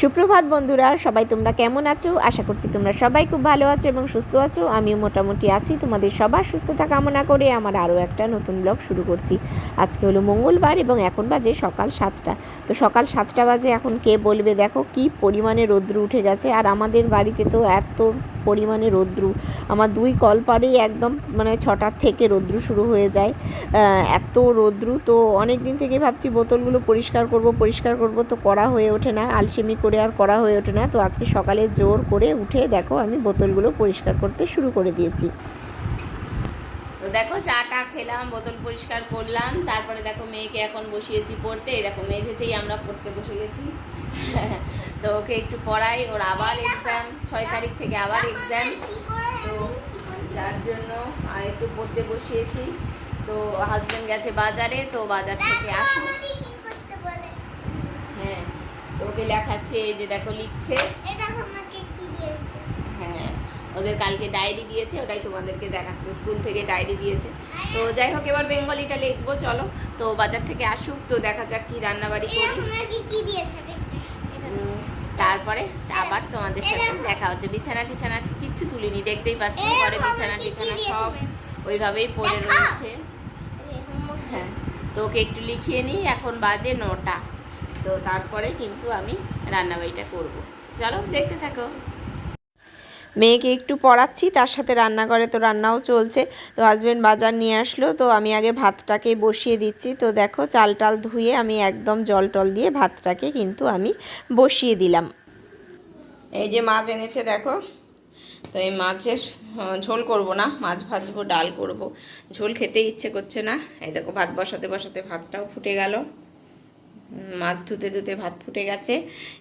সুপ্রভাত বন্ধুরা, সবাই তোমরা কেমন আছো? আশা করছি তোমরা সবাই খুব ভালো আছো এবং সুস্থ আছো। আমিও মোটামুটি আছি। তোমাদের সবার সুস্থতা কামনা করে আমার আরও একটা নতুন ব্লগ শুরু করছি। আজকে হলো মঙ্গলবার এবং এখন বাজে সকাল সাতটা। তো সকাল সাতটা বাজে এখন কে বলবে? দেখো কি পরিমাণে রৌদ্র উঠে গেছে। আর আমাদের বাড়িতে তো এত পরিমাণে রৌদ্রু। আমার দুই কল পারেই একদম মানে ছটার থেকে রৌদ্রু শুরু হয়ে যায়। এত রৌদ্রু। তো অনেক দিন থেকে ভাবছি বোতলগুলো পরিষ্কার করব পরিষ্কার করব। তো করা হয়ে ওঠে না। আলসেমি করে আর করা হয়ে ওঠে না। তো আজকে সকালে জোর করে উঠে দেখো আমি বোতলগুলো পরিষ্কার করতে শুরু করে দিয়েছি। তো দেখো, চাটা খেলাম, বোতল পরিষ্কার করলাম, তারপরে দেখো মেয়েকে এখন বসিয়েছি পড়তে। দেখো, মেঝেতেই আমরা পড়তে বসে গেছি। তো ওকে একটু পড়াই, ওর আবার এক্সাম ছয় তারিখ থেকে আবার এক্সাম তো যার জন্য একটু পড়তে বসিয়েছি। তো হাজব্যান্ড গেছে বাজারে, তো বাজার থেকে তো ওকে লেখাচ্ছে এই যে দেখো লিখছে। হ্যাঁ ওদের কালকে ডায়েরি দিয়েছে ওটাই তোমাদেরকে দেখাচ্ছে স্কুল থেকে ডায়েরি দিয়েছে। তো যাই হোক এবার বেঙ্গলিটা লিখব চলো। তো বাজার থেকে আসুক তো দেখা যাক কি রান্নাবাড়ি করি। তারপরে আবার তোমাদের সাথে দেখা হচ্ছে। বিছানা টিছানা আজকে কিচ্ছু তুলিনি দেখতেই পাচ্ছি ঘরে বিছানা টিছানা সব ওইভাবেই পড়ে রয়েছে। হ্যাঁ তো ওকে একটু লিখিয়ে নিই এখন বাজে নটা। তো তারপরে কিন্তু আমি রান্নাবাড়িটা করব। চলো দেখতে থাকো। মেয়েকে একটু পড়াচ্ছি, তার সাথে রান্নাঘরে তো রান্নাও চলছে। তো হাজব্যান্ড বাজার নিয়ে আসলো, তো আমি আগে ভাতটাকে বসিয়ে দিচ্ছি। তো দেখো, চাল টাল ধুয়ে আমি একদম জল টল দিয়ে ভাতটাকে কিন্তু আমি বসিয়ে দিলাম। এই যে মাছ এনেছে দেখো, তো এই মাছের ঝোল করব না, মাছ ভাজবো, ডাল করব। ঝোল খেতে ইচ্ছে করছে না। এই দেখো, ভাত বসাতে বসাতে ভাতটাও ফুটে গেল। মাছ ধুতে ধুতে ভাত ফুটে গেছে।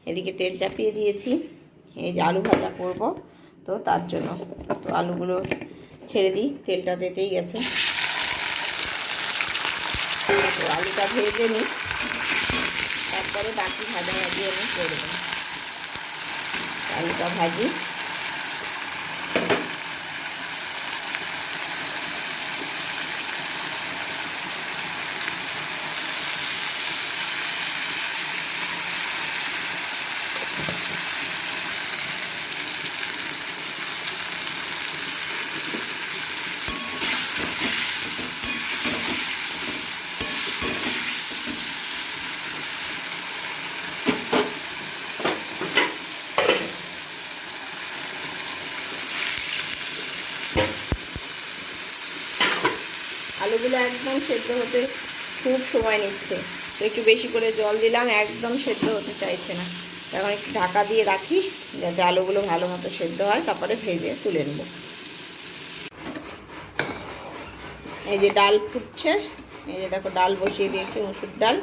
এদিকে তেল চাপিয়ে দিয়েছি। এই যে আলু ভাজা করব। তো তার জন্য তো আলুগুলো ছেড়ে দিই। তেলটা দিতেই গেছে। আলুটা ভেজে নিই। তারপরে বাকি ভাজা ভাজি আমি করে করব আলুটা ভাজি আলুগুলো একদম সেদ্ধ হতে খুব সময় নিচ্ছে। তো একটু বেশি করে জল দিলাম, একদম সেদ্ধ হতে চাইছে না। এখন একটু ঢাকা দিয়ে রাখি, যাতে আলুগুলো ভালো মতো সেদ্ধ হয়, তারপরে ভেজে তুলে নেব। এই যে ডাল ফুটছে, এই যে দেখো ডাল বসিয়ে দিয়েছি, মুসুর ডাল।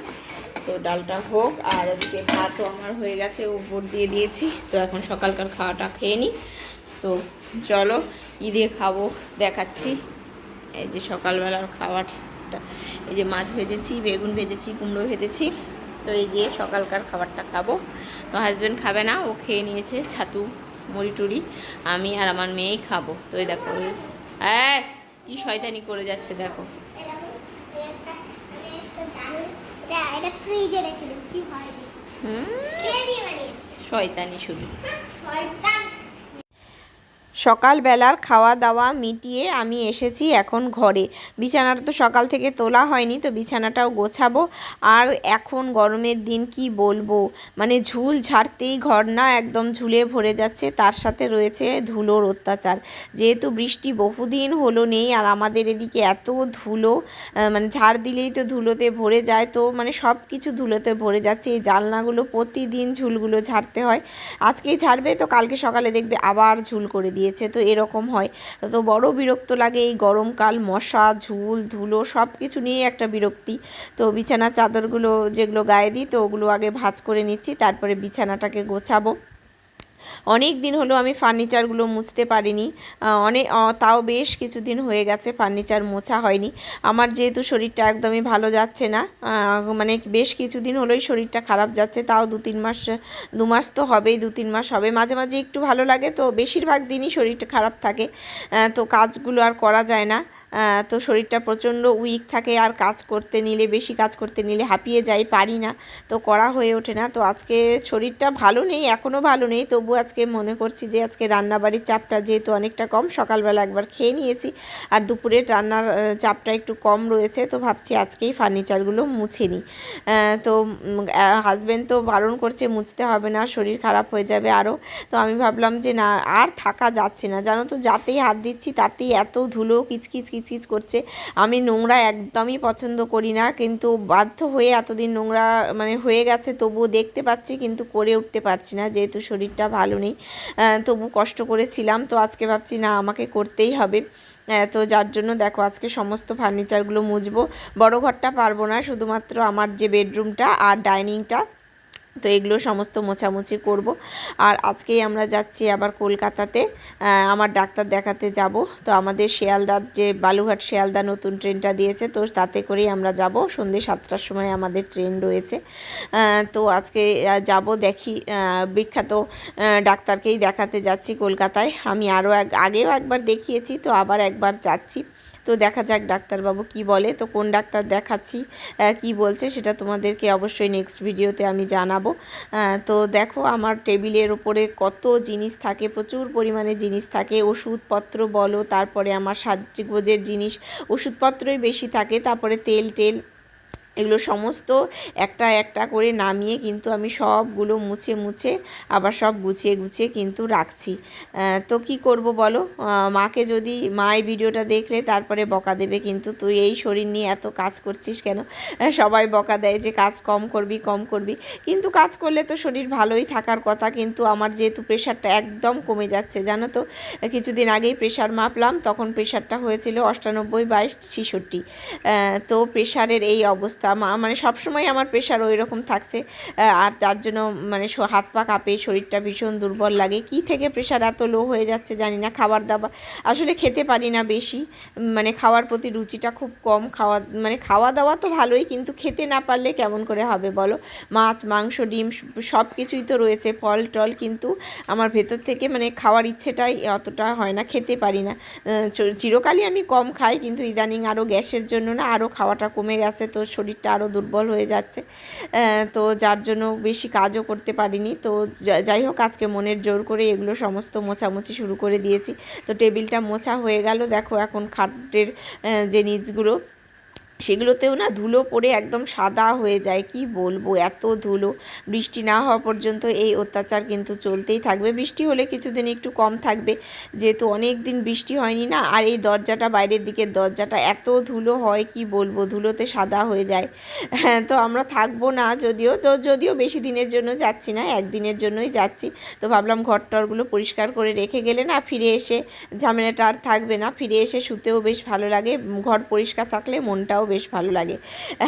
তো ডালটা হোক, আর ওদিকে ভাতও আমার হয়ে গেছে উপর দিয়ে দিয়েছি। তো এখন সকালকার খাওয়াটা খেয়ে নিই। তো চলো, ঈদে খাব, দেখাচ্ছি। এই যে সকালবেলার খাবারটা। এই যে মাছ ভেজেছি, বেগুন ভেজেছি, কুমড়ো ভেজেছি। তো এই দিয়ে সকালকার খাবারটা খাব। তো হাজব্যান্ড খাবে না, ও খেয়ে নিয়েছে ছাতু মুড়ি টুড়ি আমি আর আমার মেয়েই খাব। তো এই দেখো হ্যাঁ কি শয়তানি করে যাচ্ছে দেখো। শয়তানি শুধু। সকালবেলার খাওয়া দাওয়া মিটিয়ে আমি এসেছি এখন ঘরে। বিছানাটা তো সকাল থেকে তোলা হয়নি, তো বিছানাটাও গোছাবো। আর এখন গরমের দিন কি বলব? মানে ঝুল ঝাড়তেই ঘর না একদম ঝুলে ভরে যাচ্ছে, তার সাথে রয়েছে ধুলোর অত্যাচার। যেহেতু বৃষ্টি বহুদিন হলো নেই, আর আমাদের এদিকে এত ধুলো মানে ঝাড় দিলেই তো ধুলোতে ভরে যায়, তো মানে সব কিছু ধুলোতে ভরে যাচ্ছে। এই জানলাগুলো প্রতিদিন ঝুলগুলো ঝাড়তে হয়। আজকেই ঝাড়বে, তো কালকে সকালে দেখবে আবার ঝুল করে দিয়েছে। তো এরকম হয়। তো বড় বিরক্ত লাগে এই গরমকাল মশা, ঝুল, ধুলো সব কিছু নিয়ে একটা বিরক্তি। তো বিছানার চাদরগুলো যেগুলো গায়ে দিই, তো ওগুলো আগে ভাজ করে নিচ্ছি, তারপরে বিছানাটাকে গোছাবো। অনেক দিন হলো আমি ফার্নিচারগুলো মুছতে পারিনি। অনেক তাও বেশ কিছুদিন হয়ে গেছে ফার্নিচার মোছা হয়নি। আমার যেহেতু শরীরটা একদমই ভালো যাচ্ছে না মানে বেশ কিছুদিন হলোই শরীরটা খারাপ যাচ্ছে, তাও দু তিন মাস, দু মাস তো হবেই, দু তিন মাস হবে। মাঝে মাঝে একটু ভালো লাগে তো বেশিরভাগ দিনই শরীরটা খারাপ থাকে তো কাজগুলো আর করা যায় না। তো শরীরটা প্রচণ্ড উইক থাকে, আর কাজ করতে নিলে, বেশি কাজ করতে নিলে হাঁপিয়ে যাই, পারি না। তো করা হয়ে ওঠে না। তো আজকে শরীরটা ভালো নেই এখনও ভালো নেই। তবু আজকে মনে করছি যে, আজকে রান্নাবাড়ির চাপটা যেহেতু অনেকটা কম, সকালবেলা একবার খেয়ে নিয়েছি। আর দুপুরের রান্নার চাপটা একটু কম রয়েছে। তো ভাবছি আজকেই ফার্নিচারগুলো মুছে নিই। তো হাজব্যান্ড তো বারণ করছে, মুছতে হবে না, শরীর খারাপ হয়ে যাবে আরও তো আমি ভাবলাম যে, না, আর থাকা যাচ্ছে না। জানো তো, যাতেই হাত দিচ্ছি, তাতেই এত ধুলো কিচকিচ কিচকিচ করছে। আমি নোংরা একদমই পছন্দ করি না, কিন্তু বাধ্য হয়ে এতদিন নোংরা মানে হয়ে গেছে, তবুও দেখতে পাচ্ছি, কিন্তু করে উঠতে পারছি না, যেহেতু শরীরটা ভালো নেই। তবু কষ্ট করেছিলাম, তো আজকে ভাবছি না, আমাকে করতেই হবে। তো যার জন্য দেখো, আজকে সমস্ত ফার্নিচারগুলো মুছবো। বড় ঘরটা পারব না, শুধুমাত্র আমার যে বেডরুমটা আর ডাইনিংটা তো এগুলো সমস্ত মোছামুছি করব। আর আজকেই আমরা যাচ্ছি আবার কলকাতাতে। আমার ডাক্তার দেখাতে যাব। তো আমাদের শিয়ালদার যে বালুঘাট শিয়ালদা নতুন ট্রেনটা দিয়েছে, তো তাতে করেই আমরা যাব। সন্ধ্যে সাতটার সময় আমাদের ট্রেন রয়েছে। তো আজকে যাব দেখি বিখ্যাত ডাক্তারকেই দেখাতে যাচ্ছি কলকাতায়। আমি আরও আগেও একবার দেখিয়েছি, তো আবার একবার যাচ্ছি। তো দেখা যাক ডাক্তারবাবু কি বলে। তো কোন ডাক্তার দেখাচ্ছি কি বলছে সেটা তোমাদেরকে অবশ্যই নেক্সট ভিডিওতে আমি জানাব। তো দেখো আমার টেবিলের ওপরে কত জিনিস থাকে, প্রচুর পরিমাণে জিনিস থাকে। ওষুধপত্র বলো, তারপরে আমার সাজগোজের জিনিস, ওষুধপত্রই বেশি থাকে। তারপরে তেল, টেল এগুলো সমস্ত একটা একটা করে নামিয়ে কিন্তু আমি সবগুলো মুছে মুছে আবার সব গুছিয়ে গুছিয়ে কিন্তু রাখছি। তো কি করব বলো? মাকে যদি মা এই ভিডিওটা দেখলে তারপরে বকা দেবে কিন্তু তুই এই শরীর নিয়ে এত কাজ করছিস কেন? সবাই বকা দেয় যে কাজ কম করবি কম করবি। কিন্তু কাজ করলে তো শরীর ভালোই থাকার কথা কিন্তু আমার যেহেতু প্রেশারটা একদম কমে যাচ্ছে, জানো তো? কিছুদিন আগেই প্রেশার মাপলাম, তখন প্রেশারটা হয়েছিল অষ্টানব্বই বাইশ ছিষট্টি। তো প্রেশারের এই অবস্থা মা- মানে সব সবসময় আমার প্রেশার ওই রকম থাকছে আর তার জন্য মানে হাত পা কাঁপে, শরীরটা ভীষণ দুর্বল লাগে। কি থেকে প্রেশার এত লো হয়ে যাচ্ছে জানি না। খাবার দাবার, আসলে খেতে পারি না বেশি। মানে খাওয়ার প্রতি রুচিটা খুব কম। খাওয়া মানে খাওয়া দাওয়া তো ভালোই, কিন্তু খেতে না পারলে কেমন করে হবে বলো? মাছ, মাংস, ডিম সব কিছুই তো রয়েছে, ফল, টল, কিন্তু আমার ভেতর থেকে মানে খাওয়ার ইচ্ছেটাই অতটা হয় না, খেতে পারি না। চিরকালই আমি কম খাই, কিন্তু ইদানিং আরও গ্যাসের জন্য না আরও খাওয়াটা কমে গেছে, তো শরীরটা আরও দুর্বল হয়ে যাচ্ছে। তো যার জন্য বেশি কাজও করতে পারিনি। তো যাই হোক, আজকে মনের জোর করে এগুলো সমস্ত মোছামুছি শুরু করে দিয়েছি। তো টেবিলটা মোছা হয়ে গেল। দেখো এখন খাটের যে নিচগুলো সেগুলোতেও না ধুলো পড়ে একদম সাদা হয়ে যায়, কি বলব? এত ধুলো। বৃষ্টি না হওয়া পর্যন্ত এই অত্যাচার কিন্তু চলতেই থাকবে। বৃষ্টি হলে কিছুদিন একটু কম থাকবে। যেহেতু অনেক দিন বৃষ্টি হয়নি না, আর এই দরজাটা বাইরের দিকের দরজাটা এত ধুলো হয়, কি বলব? ধুলোতে সাদা হয়ে যায়। হ্যাঁ তো আমরা থাকব না যদিও, তো যদিও বেশি দিনের জন্য যাচ্ছি না, একদিনের জন্যই যাচ্ছি। তো ভাবলাম ঘর টরগুলো পরিষ্কার করে রেখে গেলে না ফিরে এসে, ঝামেলাটা আর থাকবে না। ফিরে এসে শুতেও বেশ ভালো লাগে। ঘর পরিষ্কার থাকলে মনটাও বেশ ভালো লাগে।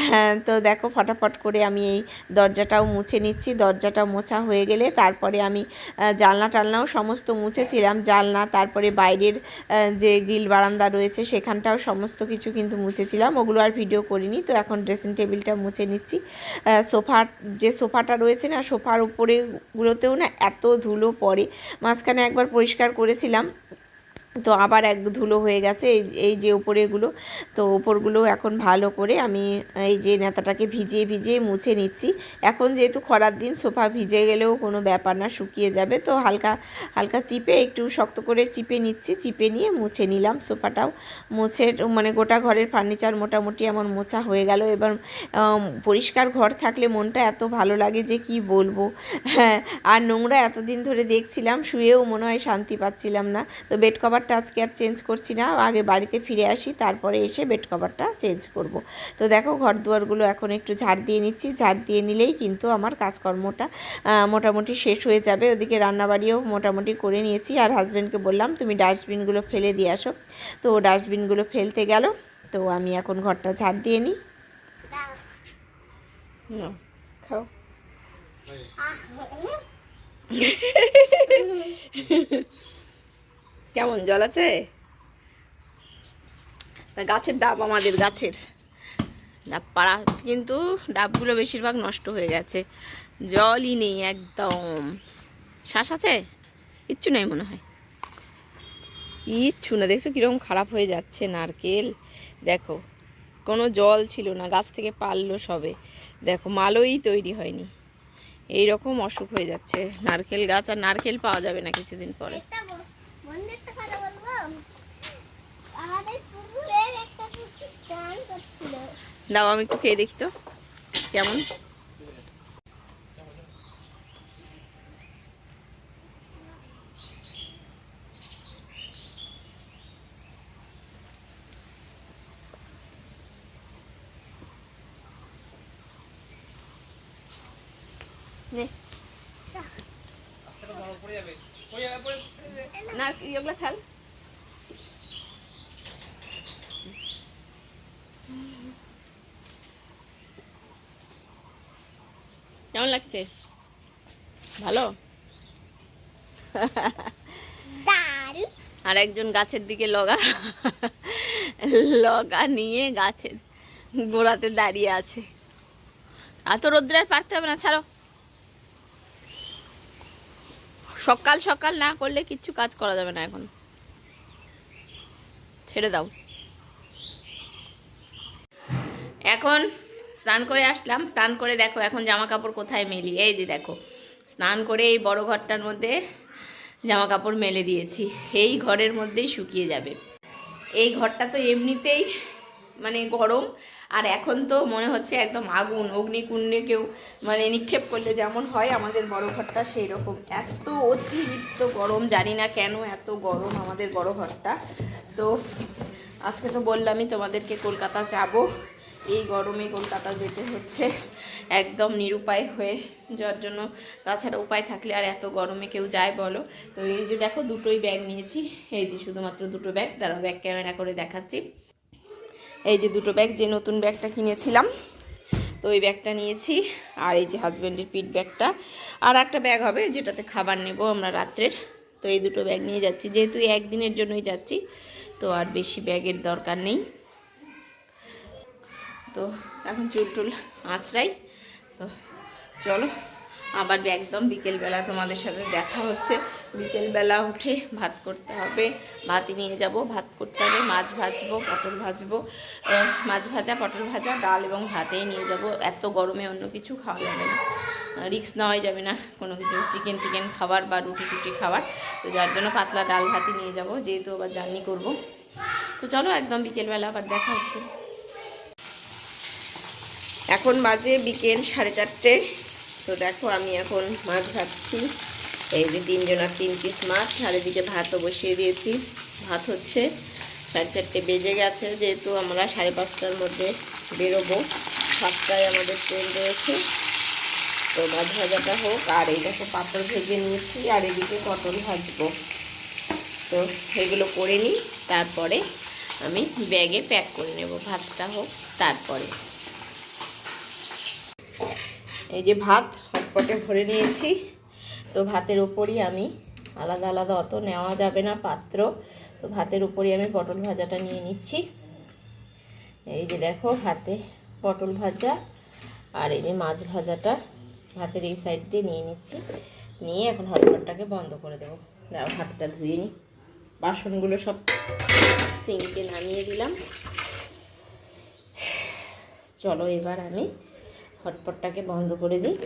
হ্যাঁ তো দেখো ফটাফট করে আমি এই দরজাটাও মুছে নিচ্ছি। দরজাটা মোছা হয়ে গেলে তারপরে আমি জানলা টালনাও সমস্ত মুছেছিলাম। জানলা, তারপরে বাইরের যে গ্রিল বারান্দা রয়েছে সেখানটাও সমস্ত কিছু কিন্তু মুছেছিলাম। ওগুলো আর ভিডিও করিনি, তো এখন ড্রেসিং টেবিলটা মুছে নিচ্ছি। সোফার যে সোফাটা রয়েছে না, সোফার উপরেগুলোতেও না এত ধুলো পড়ে। মাঝখানে একবার পরিষ্কার করেছিলাম। তো আবার এক ধুলো হয়ে গেছে, এই এই যে উপরেগুলো তো ওপরগুলো এখন ভালো করে আমি, এই যে নেতাটাকে ভিজিয়ে ভিজিয়ে মুছে নিচ্ছি। এখন যেহেতু খরার দিন, সোফা ভিজে গেলেও কোনো ব্যাপার না, শুকিয়ে যাবে। তো হালকা হালকা চিপে একটু শক্ত করে চিপে নিচ্ছি, চিপে নিয়ে মুছে নিলাম সোফাটাও। মুছে মানে গোটা ঘরের ফার্নিচার মোটামুটি আমার মোছা হয়ে গেল। এবার পরিষ্কার ঘর থাকলে মনটা এত ভালো লাগে যে কি বলব? হ্যাঁ আর নোংরা এতদিন ধরে দেখছিলাম, শুয়েও মনে হয় শান্তি পাচ্ছিলাম না। তো বেড কভারটা আজকে আর চেঞ্জ করছি না। আগে বাড়িতে ফিরে আসি তারপরে এসে বেড কভারটা চেঞ্জ করব। তো দেখো ঘর দুয়ারগুলো এখন একটু ঝাড় দিয়ে নিচ্ছি। ঝাড় দিয়ে নিলেই কিন্তু আমার কাজকর্মটা মোটামুটি শেষ হয়ে যাবে। ওদিকে রান্নাবাড়িও মোটামুটি করে নিয়েছি। আর হাজব্যান্ডকে বললাম তুমি ডাস্টবিনগুলো ফেলে দিয়ে আসো। তো ও ডাস্টবিনগুলো ফেলতে গেল। তো আমি এখন ঘরটা ঝাড় দিয়ে নিই। খাও। কেমন জল আছে? গাছের ডাব আমাদের, গাছের। ডাব পাড়া হচ্ছে কিন্তু ডাবগুলো বেশিরভাগ নষ্ট হয়ে গেছে। জলই নেই একদম। শ্বাস আছে? কিচ্ছু নেই মনে হয়। কিচ্ছু না, দেখছ কীরকম খারাপ হয়ে যাচ্ছে নারকেল। দেখো, কোনো জল ছিল না, গাছ থেকে পারল সবে। দেখো, মালই তৈরি হয়নি। এই রকম অসুখ হয়ে যাচ্ছে। নারকেল গাছ আর নারকেল পাওয়া যাবে না কিছুদিন পরে। একটা ব- বন্ধু একটা কথা বলব? আমাদের পুকুরের একটা গান করছিল। দাও আমি একটু খেয়ে দেখি তো কেমন? নে। না এগুলো খেল কেমন লাগছে? ভালো? আর একজন গাছের দিকে লগা লগা নিয়ে গাছের গোড়াতে দাঁড়িয়ে আছে। এত রোদ্রে আর পারতে হবে না ছাড়ো। সকাল সকাল না করলে কিচ্ছু কাজ করা যাবে না এখন। ছেড়ে দাও। এখন স্নান করে আসলাম। স্নান করে দেখো এখন জামা কাপড় কোথায় মেলি। এই যে দেখো, স্নান করে এই বড় ঘরটার মধ্যে জামা কাপড় মেলে দিয়েছি। এই ঘরের মধ্যেই শুকিয়ে যাবে। এই ঘরটা তো এমনিতেই মানে গরম, আর এখন তো মনে হচ্ছে একদম আগুন, অগ্নিকুণ্ডে কেউ মানে নিক্ষেপ করলে যেমন হয়, আমাদের বড় ঘরটা সেই রকম এত অতিরিক্ত গরম, জানি না কেন এত গরম আমাদের বড় ঘরটা। তো আজকে তো বললামই তোমাদেরকে কলকাতা যাব। এই গরমে কলকাতা যেতে হচ্ছে একদম নিরুপায় হয়ে যার জন্য। তাছাড়া উপায় থাকলে আর এত গরমে কেউ যায় বলো। তো এই যে দেখো, দুটোই ব্যাগ নিয়েছি। এই যে শুধুমাত্র দুটো ব্যাগ তারা ব্যাগ ক্যামেরা করে দেখাচ্ছি। এই যে দুটো ব্যাগ, যে নতুন ব্যাগটা কিনেছিলাম, তো ওই ব্যাগটা নিয়েছি। আর এই যে হাজব্যান্ডের পিট ব্যাগটা। আর একটা ব্যাগ হবে যেটাতে খাবার নেব আমরা রাত্রের। তো এই দুটো ব্যাগ নিয়ে যাচ্ছি। যেহেতু একদিনের জন্যই যাচ্ছি, তো আর বেশি ব্যাগের দরকার নেই। তো এখন চুল টুল আঁচড়াই। তো চলো আবার একদম বিকেলবেলা তোমাদের সাথে দেখা হচ্ছে। বিকেলবেলা উঠে ভাত করতে হবে। ভাতই নিয়ে যাব। ভাত করতে হবে। মাছ ভাজবো, পটল ভাজবো। মাছ ভাজা, পটল ভাজা, ডাল এবং ভাতেই নিয়ে যাব। এত গরমে অন্য কিছু খাওয়া যাবে না। রিক্স নেওয়াই যাবে না কোনো কিছু। চিকেন টিকেন খাবার বা রুটি টুটি খাবার। তো যার জন্য পাতলা ডাল ভাতই নিয়ে যাব। যেহেতু আবার জার্নি করব। তো চলো একদম বিকেলবেলা আবার দেখা হচ্ছে। এখন বাজে বিকেল সাড়ে চারটে। তো দেখো আমি এখন মাছ ভাবছি এই যে তিনজনের তিন পিস মাছ, আর এদিকে ভাতও বসিয়ে দিয়েছি। ভাত হচ্ছে সাড়ে চারটে বেজে গেছে, যেহেতু আমরা সাড়ে পাঁচটার মধ্যে বেরোবো। সাতটায় আমাদের ট্রেন রয়েছে। তো মাছ ভাজাটা হোক, আর এই দেখো পাঁপড় ভেজে নিয়েছি, আর এদিকে পটল ভাজবো। তো এগুলো করে নিই, তারপরে আমি ব্যাগে প্যাক করে নেব ভাতটা হোক, তারপরে। এই যে ভাত, হটপটে ভরে নিয়েছি। তো ভাতের উপরই আমি আলাদা আলাদা অত নেওয়া যাবে না পাত্র। তো ভাতের উপরই আমি পটল ভাজাটা নিয়ে নিচ্ছি। এই যে দেখো ভাতে পটল ভাজা আর এই যে মাছ ভাজাটা ভাতের এই সাইড দিয়ে নিয়ে নিচ্ছি। নিয়ে এখন হটপটটাকে বন্ধ করে দেবো। দাও হাতটা ধুয়ে নিই বাসনগুলো সব সিঙ্কে নামিয়ে দিলাম। চলো এবার আমি হটপটটাকে বন্ধ করে দিই।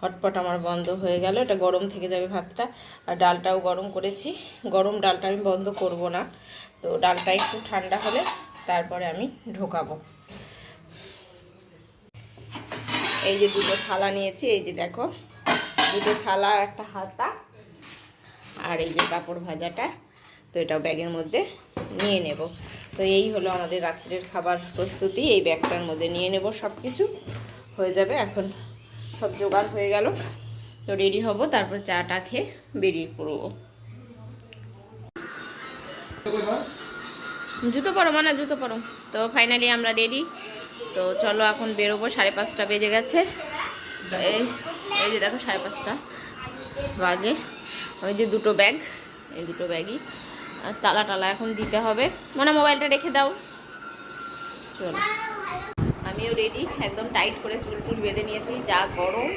হটপট আমার বন্ধ হয়ে গেল, এটা গরম থেকে যাবে ভাতটা। আর ডালটাও গরম করেছি। গরম ডালটা আমি বন্ধ করব না। তো ডালটা একটু ঠান্ডা হলে তারপরে আমি ঢোকাবো। এই যে দুটো থালা নিয়েছি, এই যে দেখো, দুটো থালা, একটা হাতা আর এই যে পাঁপড় ভাজাটা। তো এটাও ব্যাগের মধ্যে নিয়ে নেব। তো এই হলো আমাদের রাত্রের খাবার প্রস্তুতি। এই ব্যাগটার মধ্যে নিয়ে নেব সব কিছু হয়ে যাবে, এখন সব জোগাড় হয়ে গেল। তো রেডি হব, তারপর চাটা খেয়ে বেরিয়ে পড়ব। জুতো পরো মানে জুতো পরো। তো ফাইনালি আমরা রেডি তো চলো এখন বেরোবো, সাড়ে পাঁচটা বেজে গেছে। এই এই যে দেখো সাড়ে পাঁচটা বাজে। ওই যে দুটো ব্যাগ, এই দুটো ব্যাগই। তালা টালা এখন দিতে হবে। মনে মোবাইলটা রেখে দাও। চলো। আমিও রেডি একদম টাইট করে চুল টুল বেঁধে নিয়েছি, যা গরম।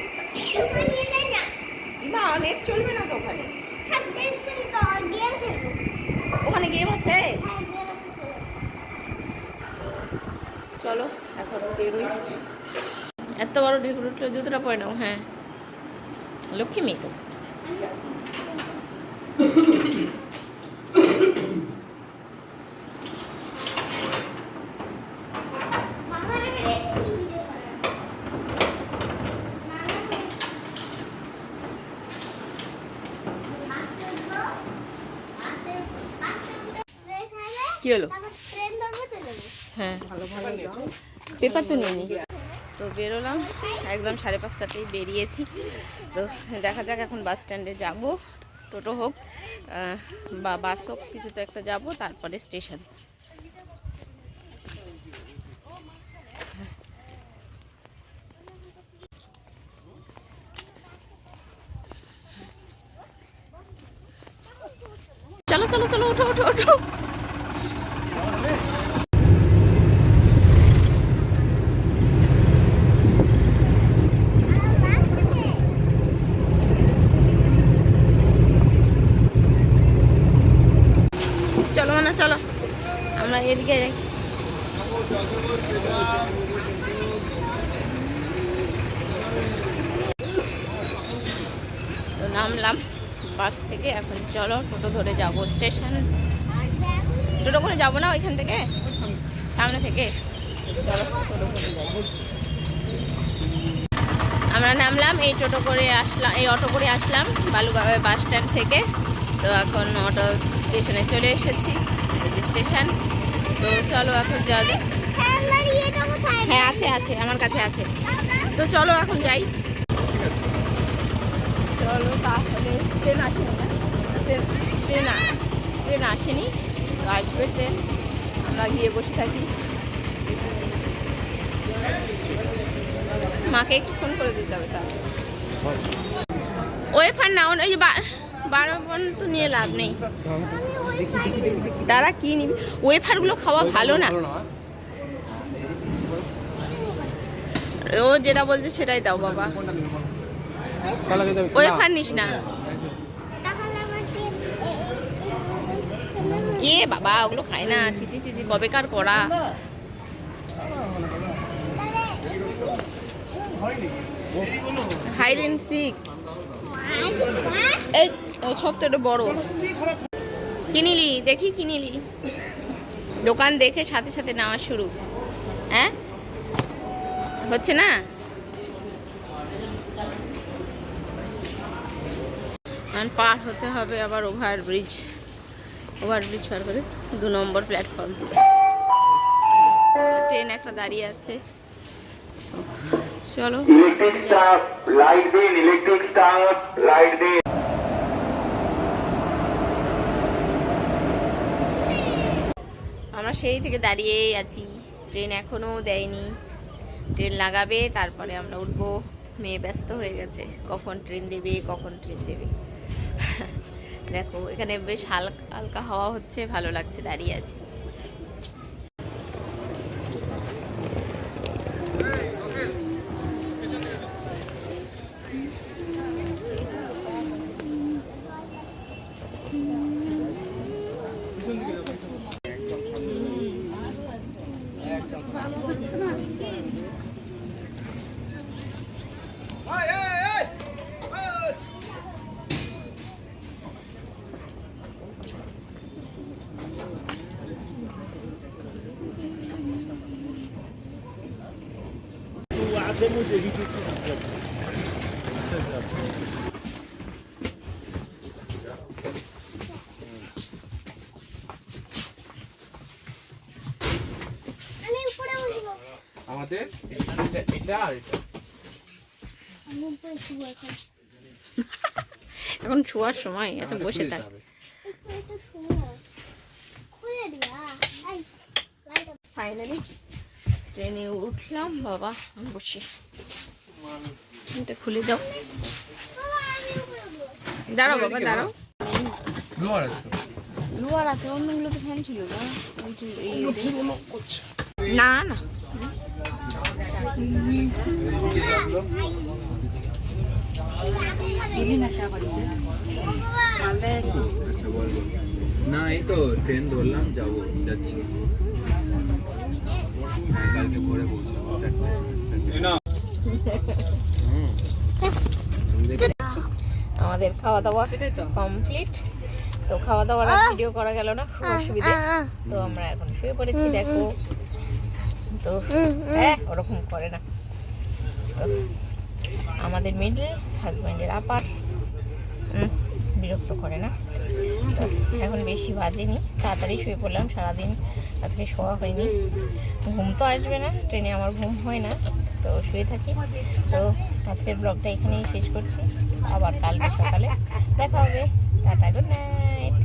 কিংবা চলবে না তো ওখানে? থাকবে গেম আছে? চলো, এখন বেরোই। এত বড় ঢেকুর জুতোটা পরে নাও হ্যাঁ। লক্ষ্মী মেয়ে তো কি হলো ট্রেন ধরবো চলে যাব হ্যাঁ তো নিয়ে নি তো বেরোলাম, একদম সাড়ে পাঁচটাতেই বেরিয়েছি। তো দেখা যাক এখন বাস স্ট্যান্ডে যাব, টোটো হোক বা বাস হোক, কিছু তো একটা যাব, তারপরে স্টেশন। চলো চলো চলো, ওঠো ওঠো ওঠো। চলো, আমরা এদিকে যাই। তো নামলাম বাস থেকে, এখন চলো টোটো ধরে যাব স্টেশন। টোটো করে যাব না ওইখান থেকে? সামনে থেকে। চলো টোটো করে যাই। আমরা নামলাম, এই টোটো করে আসলাম, এই অটো করে আসলাম বালুগাঁও বাস স্ট্যান্ড থেকে। তো এখন অটো স্টেশনে চলে এসেছি। স্টেশন তো চলো এখন যাওয়া যাক। হ্যাঁ আছে আছে, আমার কাছে আছে। তো চলো এখন যাই। চলো তাহলে ট্রেন আসেনি না? ট্রেন ট্রেন আসেনি। তো আসবে ট্রেন। আমরা গিয়ে বসে থাকি। মাকে একটু ফোন করে দিতে হবে তাহলে। ওয়েফার না ওই যে বারো বন তো নিয়ে লাভ নেই। তারা কি নিবি? ওয়েফারগুলো খাওয়া ভালো না। ও যেটা বলছে সেটাই দাও বাবা। ওয়েফার নিস না। এ বাবা ওগুলো খায় না। চিচি চিচি কবেকার করা হাইড এন্ড সিক। এই ও সব তো এটা বড়। কিনিলি, দেখি কিনিলি। দোকান দেখে সাথে সাথে নেওয়া শুরু। হ্যাঁ? হচ্ছে না? পার হতে হবে আবার ওভার ব্রিজ ওভার ব্রিজ পার করে দু নম্বর প্ল্যাটফর্ম ট্রেন একটা দাঁড়িয়ে আছে। চলো। ইলেকট্রিক স্টাফ লাইট দিন ইলেকট্রিক স্টাফ লাইট দিন। সেই থেকে দাঁড়িয়েই আছি। ট্রেন এখনও দেয়নি। ট্রেন লাগাবে, তারপরে আমরা উঠবো। মেয়ে ব্যস্ত হয়ে গেছে। কখন ট্রেন দেবে, কখন ট্রেন দেবে। দেখো, এখানে বেশ হালকা হালকা হাওয়া হচ্ছে, ভালো লাগছে, দাঁড়িয়ে আছি। উপরে বসবো আমাদের এটা আর এটা। এখন। এখন শোয়ার সময় আচ্ছা বসে থাক। ফাইনালি ট্রেনে উঠলাম বাবা আমি বসি। এটা খুলে দাও। দাঁড়াও বাবা দাঁড়াও। লোয়ার আছে তো। লোয়ার আছে অন্যগুলো তো ফ্যান ছিল না এই- না না। তো ট্রেন ধরলাম যাব যাচ্ছি। কালকে ভোরে পৌঁছাবো। আমাদের খাওয়া দাওয়া কমপ্লিট। তো খাওয়া দাওয়ার আর ভিডিও করা গেল না খুব অসুবিধে। তো আমরা এখন শুয়ে পড়েছি দেখো। তো হ্যাঁ ওরকম করে না। তো আমাদের মিডল হাজব্যান্ডের আপার বিরক্ত করে না। তো এখন বেশি বাজেনি, তাড়াতাড়ি শুয়ে পড়লাম, সারাদিন আজকে শোয়া হয়নি। ঘুম তো আসবে না, ট্রেনে আমার ঘুম হয় না, তো শুয়ে থাকি। তো আজকের ব্লগটা এখানেই শেষ করছি, আবার কালকে সকালে দেখা হবে। Tata, good night.